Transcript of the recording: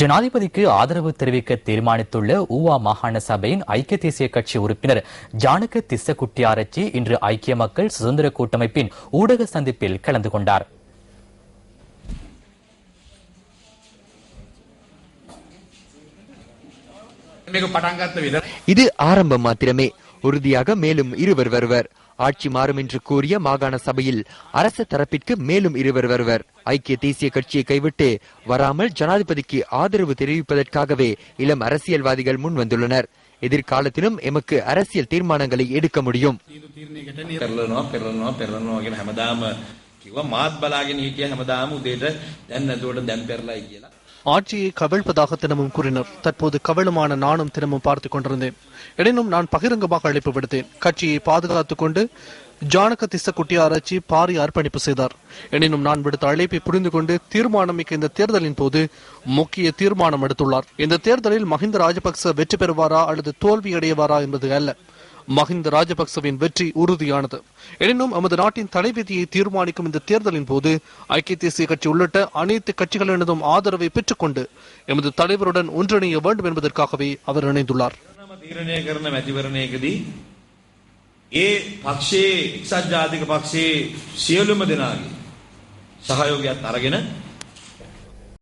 ஜனாதிபதிக்கு ஆதரவு தெரிவிக்க தீர்மானித்துள்ள ஊவா மாகாண சபையின் ஐக்கிய தேசிய கட்சி உறுப்பினர் ஜானக திஸ்ஸகுட்டியாரச்சி இன்று ஐக்கிய மக்கள் சுதந்திர கூட்டமைப்பின் ஊடக சந்திப்பில் கலந்து கொண்டார். இது ஆரம்பம் மாத்திரமே. உறுதியாக மேலும் இருவர் வருவர். ஆட்சி மாறும் என்று கூறிய மாகாண சபையில் அரச தரப்பிற்கு மேலும் இருவர் வருவர். ஐக்கிய தேசிய கட்சியை கைவிட்டு வராமல் ஜனாதிபதிக்கு ஆதரவு தெரிவிப்பதற்காகவே இளம் அரசியல்வாதிகள் முன் வந்துள்ளனர். எதிர்காலத்திலும் எமக்கு அரசியல் தீர்மானங்களை எடுக்க முடியும். ಮಾತ್ ஆட்சியை கவிழ்ப்பதாக தினமும் கூறினர். தற்போது கவிழுமான நானும் தினமும் பார்த்து கொண்டிருந்தேன். எனினும் நான் பகிரங்கமாக அழைப்பு விடுத்தேன். கட்சியை பாதுகாத்துக் கொண்டு ஜானக திச குட்டியாராய்ச்சி பாரி அர்ப்பணிப்பு செய்தார். எனினும் நான் விடுத்த அழைப்பை புரிந்து கொண்டு தீர்மானம் மிக்க இந்த தேர்தலின் போது முக்கிய தீர்மானம் எடுத்துள்ளார். இந்த தேர்தலில் மஹிந்த ராஜபக்ச வெற்றி பெறுவாரா அல்லது தோல்வி அடையவாரா என்பது அல்ல. மஹிந்த ராஜபக்சவின் வெற்றி உறுதியானது எனினும் நமது நாட்டின் தலைவிதியை தீர்மானிக்கும் இந்த தேர்தலின் போது ஐக்கிய தேசிய கட்சி உள்ளிட்ட அனைத்து கட்சிகளினதும் ஆதரவை பெற்றுக்கொண்டு எமது தலைவருடன் ஒன்றிணைய வேண்டும் என்பதற்காகவே அவர் இணைந்துள்ளார் නම තීරණය කරන මැතිවරණයකදී ඒ පක්ෂයේ එක්සත් ජාතික පක්ෂයේ සියලුම දෙනාගේ සහයෝගයත් අරගෙන